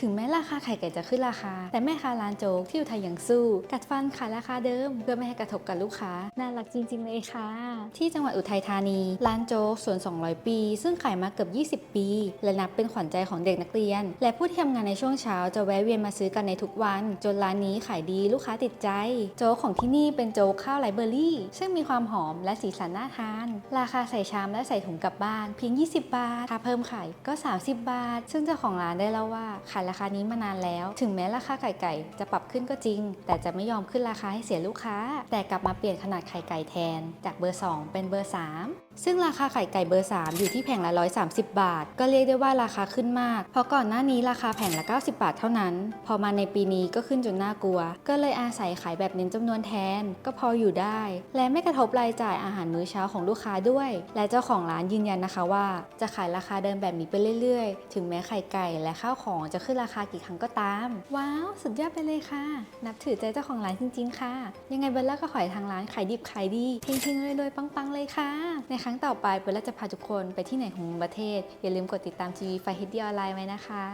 ถึงแม้ราคาไข่ไก่จะขึ้นราคา แต่แม่ค้าร้านโจ๊กที่อยู่ไทยยังสู้ กัดฟันขายราคาเดิม เพื่อไม่ให้กระทบกับลูกค้า น่ารักจริง ๆ เลยค่ะ ที่จังหวัดอุทัยธานี ร้านโจ๊กสวน 200 ปี ซึ่งขายมาเกือบ 20 ปี และนับเป็นขวัญใจของเด็กนักเรียน และผู้ที่ทำงานในช่วงเช้าจะแวะเวียนมาซื้อกันในทุกวัน จนร้านนี้ขายดีลูกค้าติดใจ โจ๊กของที่นี่เป็นโจ๊กข้าวไรเบอรี่ ซึ่งมีความหอมและสีสันน่าทาน ราคาใส่ชามและใส่ถุงกลับบ้านเพียง 20 บาทถ้าเพิ่มไข่ก็ 30 บาท ซึ่งเจ้าของร้านได้เล่าว่าขายราคานี้มานานแล้ว ถึงแม้ราคาไข่ไก่จะปรับขึ้นก็จริง แต่จะไม่ยอมขึ้นราคาให้เสียลูกค้า แต่กลับมาเปลี่ยนขนาดไข่ไก่แทน จากเบอร์ 2 เป็นเบอร์ 3 ซึ่งราคาไข่ไก่เบอร์ 3 อยู่ที่แผงละ 130 บาท ก็เรียกได้ว่าราคาขึ้นมาก เพราะก่อนหน้านี้ราคาแผงละ 90 บาทเท่านั้น พอมาในปีนี้ก็ขึ้นจนน่ากลัว ก็เลยอาศัยขายแบบเน้นจำนวนแทน ก็พออยู่ได้ และไม่กระทบรายจ่ายอาหารมื้อเช้าของลูกค้าด้วย และเจ้าของร้านยืนยันนะคะว่า จะขายราคาเดิมแบบนี้ไปเรื่อยๆ ถึงแม้ไข่ไก่และข้าวของจะขึ้นราคากี่ครั้งก็ตาม ว้าว สุดยอดไปเลยค่ะ นับถือใจเจ้าของร้านจริง ๆ ค่ะ ยังไงเบลล่าก็ขอให้ทางร้านขายดิบขายดีเฮงๆรวยๆปังๆเลยค่ะ ในครั้งต่อไปเบลล่าจะพาทุกคนไปที่ไหนของประเทศ อย่าลืมกดติดตามทีวีไฟเฮดดี้ออนไลน์ไว้นะคะ